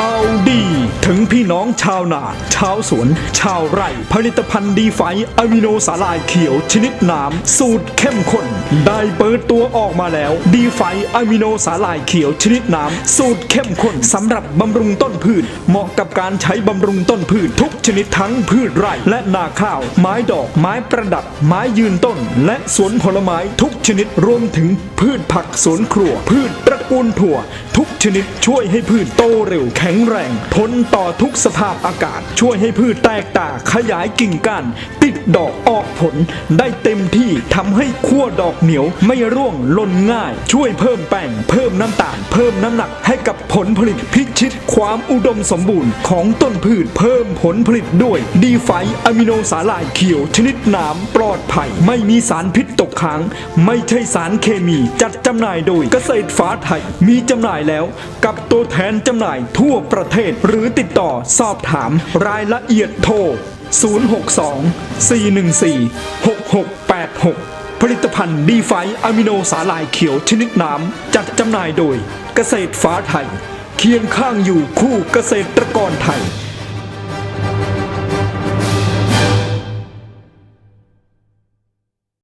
ข่าวดี ถึงพี่น้องชาวนา ชาวสวน ชาวไร่ ผลิตภัณฑ์ดีไฟอะมิโนสาลายเขียวชนิดน้ำสูตรเข้มข้น ได้เปิดตัวออกมาแล้ว ดีไฟอะมิโนสาลายเขียวชนิดน้ำสูตรเข้มข้นสำหรับบำรุงต้นพืช เหมาะกับการใช้บำรุงต้นพืชทุกชนิดทั้งพืชไร่และนาข้าว ไม้ดอก ไม้ประดับ ไม้ยืนต้น และสวนผลไม้ทุกชนิดรวมถึงพืชผักสวนครัว พืช ตระกูลถั่ว ทุกชนิดช่วยให้พืชโตเร็วแข็งแรงทนต่อทุกสภาพอากาศ ช่วยให้พืชแตกตาขยายกิ่งก้าน ติดดอกออกผลได้เต็มที่ทำให้ขั้วดอกเหนียวไม่ร่วงล่นง่าย ช่วยเพิ่มแป้งเพิ่มน้ำตาล เพิ่มน้ำหนักให้กับผลผลิตพิชิตความอุดมสมบูรณ์ของต้นพืชเพิ่มผลผลิตด้วยดีไฟอะมิโนสาหร่ายเขียวชนิดหน้ำปลอดภัย ไม่มีสารพิษตกค้าง ไม่ใช่สารเคมี จัดจำหน่ายโดยเกษตรฟ้าไทยมีจำหน่ายแล้วกับตัวแทนจำหน่ายทั่วประเทศหรือติดต่อสอบถามรายละเอียดโทร 062 414 6686 ผลิตภัณฑ์ดีไฟอะมิโนสาหร่ายเขียวชนิดน้ำ จัดจำหน่ายโดยเกษตรฟ้าไทย เคียงข้างอยู่คู่เกษตรกรไทย